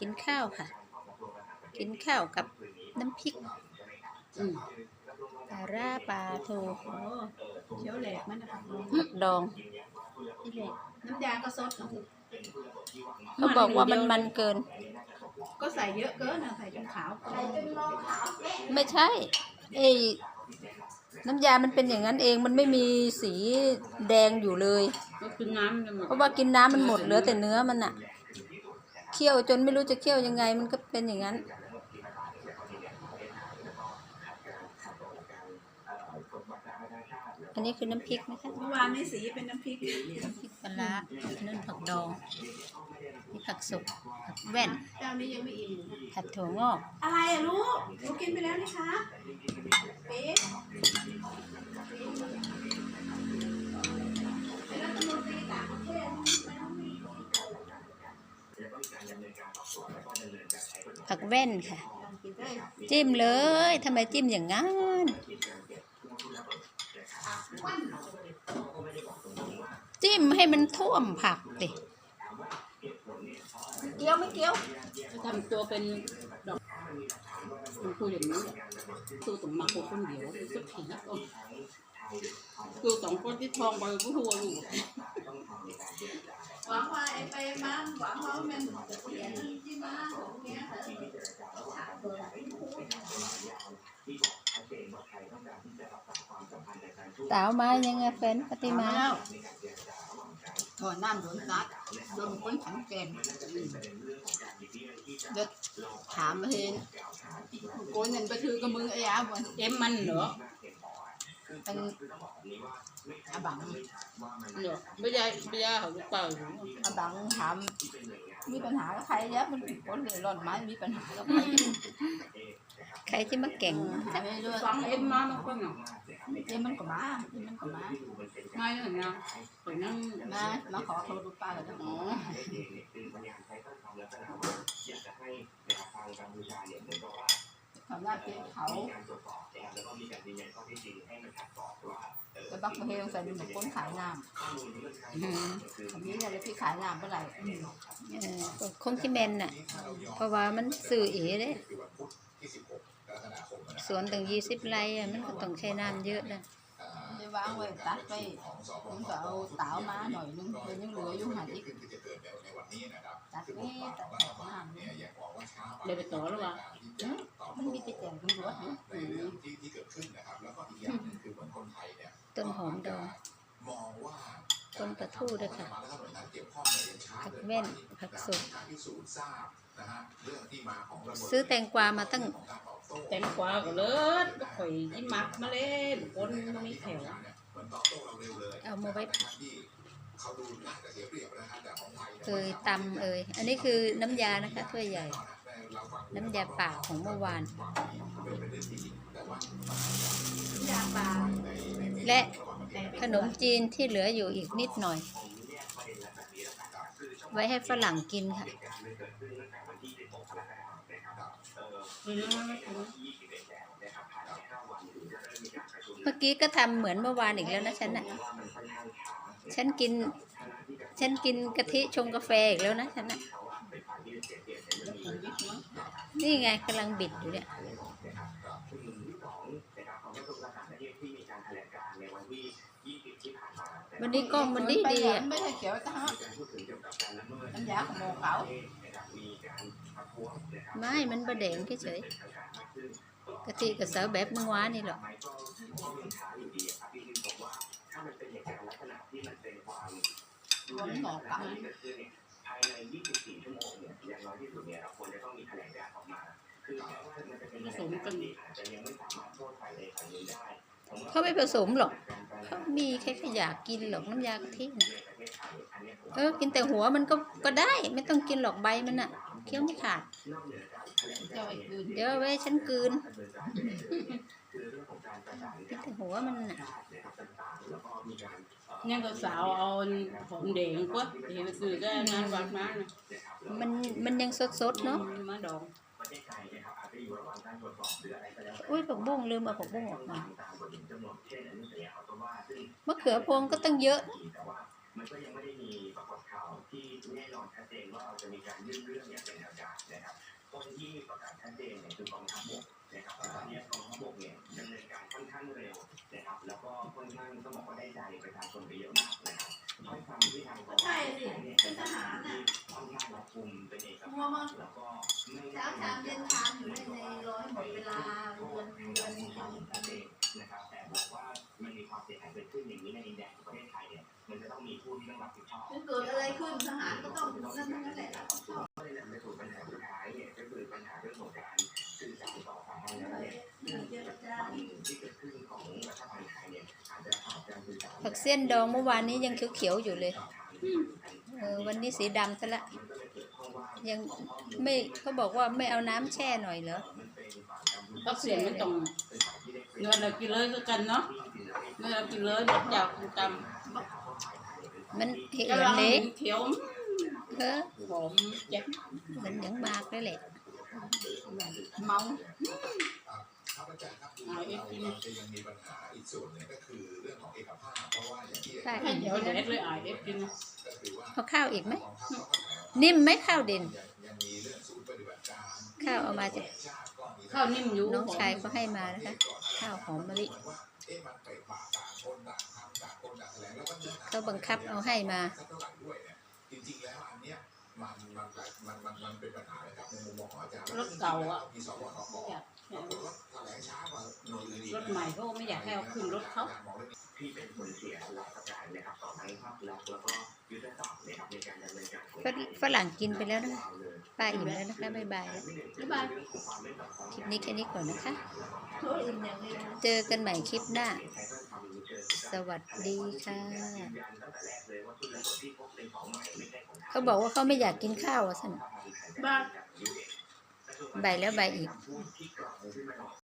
กินข้าวค่ะ กินข้าวกับน้ำพริกอืมปลาร่าปลาโทโอ้เขียวแหลกมันนะคะดองนี่แหลกน้ำยาก็ซดเนาะเขาบอกว่ามันมันเกิน ก็ใส่เยอะเกินนะใส่จนขาวใส่จนมองขาวไม่ใช่ไอ้น้ำยามันเป็นอย่างนั้นเอง มันไม่มีสีแดงอยู่เลยก็คือน้ำมันหมดเพราะว่ากินน้ำมันหมดเหลือแต่เนื้อมันอะ เคี่ยวจนไม่รู้จะเคี่ยวยังไง มันก็เป็นอย่างนั้น อันนี้คือน้ำพริกนะคะเมื่อวานนี้สีเป็นน้ำพริกน้ำพริกปลาร้าอันนั้นผักดองนี่ผักสุกผักแว่นเจ้านี้ยังไม่อิ่มผัดถั่วงอก อะไรอะลูกลูกกินไปแล้วนี่คะเป๊ะ แว่นค่ะกินได้จิ้มเลยทำไมจิ้มอย่างงั้น จิ้มให้มันท่วมผักดิเกี้ยวไม่เกี้ยวทำตัวเป็นดอกมัน คุยอย่างนี้ตัวต้องมาคนเดียวสักทีนะตัวสองคนที่ทองไปก็หัวลูกหวังว่าไอ้ไปมาหวังว่ามันจะเปลี่ยนที่มาของเนี้ยค่ะสาวมายังไงแฟนปฏิมาก่อนน้ำโดนซัดโดนคนขันแกงเด็กถามมาเห็น โกนเงินไปถือกับมึงไอ้ยาบนเอ็มมันเหรอเป็นอาบังเหรอไม่ใช่ไม่ใช่เขาเปล่าอยู่อาบังถามมีปัญหากับใครเยอะมันคนเลยร่อนไม้มีปัญหากับใครใครที่มาเก่งหาไม่ด้วยฟังเอ็มมามันก็เนาะเอ็มมันก็มาเอ็มมันก็มาง่ายอย่างเงี้ยไปนั่งมามาขอโทษดูป้าแล้วอ๋อทำหน้า ที่เขาแต่บักมาเฮงใส่เป็นบุคคลขายน้อืมำคำนี้เนี่ยพี่ขายน้ำเมื่อไหร่เออคงที่เมนน่ะ เพราะว่ามันสื่อเอเด้สวนตั้งยี่สิบไร่อะมันก็ต้องใช้น้ำเยอะนะ ได้วางไว้ตัดไปผมก็เอาเต๋ามาหน่อยนึงเลยยังเหลืออยู่หันอีกตัดนี่ตัดแถบน้ำนี่เลยไปต่อแล้ววะมันมีไปแจกตำรวจอยู่อืมต้นหอมดอง ต้นปลาทูด้วยค่ะผักแว่นผักสุกซื้อแตงกวามาตั้งแตงกวาก็เลิศก็ข่อยยิ้มมักมาเล่นคนมันมีแถวเอามาไว้ผัดเคยตำเอ่ยอันนี้คือน้ำยานะคะถ้วยใหญ่ น้ำยาป่าของเมื่อวานยาปลาและ ขนมจีนที่เหลืออยู่อีกนิดหน่อย ไว้ให้ฝรั่งกินค่ะเมื่อกี้ก็ทำเหมือนเมื่อวานอีกแล้วนะฉันน่ะ ฉันกิน ฉันกินกะทิชงกาแฟอีกแล้วนะฉันน่ะ นี่ไงกำลังบิดอยู่เนี่ย วันนี้กล้องมันดีดีอะไม่ใช่เขียวจ้าน้ำยาของโมเขาไม่มันประเดงเฉยๆกะทิกับสาวแบบเมื่อวานนี่หรอกคนหมอเก่าผสมกัน เขาไม่ผสมหรอกเขามีแค่ขยากกินหรอกน้ำยากะทินะเออ กินแต่หัวมันก็ก็ได้ ไม่ต้องกินหรอกใบมันอะเคี้ยวไม่ขาดเจ้าไอ้คืนเดี๋ยวเอาไว้ฉันกลืนกินแต่หัวมันน่ะยังก็สาวเอาผมแดงก็เห็นคือก็งานวัดมานะมันมันยังสดๆเนาะมาดอง อุ้ยผักบุ้งลืมเอาผักบุ้งออกมา มะเขือพวงก็ตั้งเยอะมมันก็ยังไม่ได้มีปรากฏข่าวที่แน่นอนชัดเจนว่าเราจะมีการยื่นเรื่องอย่างเป็นทางการนะครับคนที่ประกาศชัดเจนเนี่ยคือกองทัพบกนะครับตอนนี้กองทัพบกเนี่ยดำเนินการค่อนข้างเร็วนะครับ แล้วก็ค่อนข้างต้องบอกว่าได้ใจประชาชนไปเยอะมากนะครับถ้อยคำที่ทางกองทัพบกเนี่ยเป็นทหารที่ค่อนข้างรัดกุมเป็นเอกมัวภามาพแล้วก็ไม่เช้ อะไรขึ้นทหารก็ต้องนั่นนั่นแหละรับผิดชอบก็เลยนำไปสู่ปัญหาสุดท้ายเนี่ยก็คือปัญหาเรื่องของการสื่อสารต่อสาธารณะเนี่ยความที่เกิดขึ้นของรัฐบาลไทยเนี่ยอาจจะขาดการสื่อสารผักเส้นดองเมื่อวานนี้ยังเขียวๆอยู่เลยเออวันนี้สีดำซะละ ยังไม่เขาบอกว่าไม่เอาน้ำแช่หน่อยเหรอก็เสียงมันตรงเงินเรากินเลยคือกันเนาะเงินเรากินเลยหมดจากจ มันเห็ำนกำลังเละเขียวเออหอมเจ็บมันยังมากเลยแหละเมาครับอาจารย์ครับดูเอาเราเอ็กซ์กินเราจะยังมีปัญหาอีกส่วนหนึงก็คือเรื่องของเอกภาพเพราะว่าอย่างที่ใช่ให้เดี๋ยวเด็ดเลยอ่ายเอ็กกินก็คือว่าเอาข้าวอีกไหมกองทัพเขาก็แถลงนิ่มไหมข้าวเด่นยังยังมีเรื่องศูนย์ปฏิบัติการข้าวเอามาจากชาติก็มีข้าวนิ่มอยู่น้องชายเขาให้มานะคะ ข้าวหอมมะลิ เนื้อหาเขาบังคับเอาให้มาสักเท่าไหร่ด้วยเนี่ยจริงๆแล้วอันเนี้ยมันมันมันมันมันเป็นปัญหานะครับในมุมมองของอาจารย์รถเก่าอะมีสวทบอยากปรากฏว่าแถลงช้ากว่าหน่วยอื่นอีกรถใหม่เขาไม่อยากให้เอาขึ้นรถเขาที่เป็นผลเสียหลายประการนะครับต่อทั้งภาพลักษณ์แล้วก็ยุทธศาสตร์นะครับในการดำเนินการของฝฝรั่งกินไปแล้วนะคะป้าอิ่มแล้วนะคะบ๊ายบายแล้วบ๊ายบายคลิปนี้แค่นี้ก่อนนะคะเขาอื่นอย่างเดียวเจอกันใหม่คลิปหน้า สวัสดีค่ะ เขาบอกว่าเขาไม่อยากกินข้าวอะสันบ้านใบแล้วใบอีกพูดที่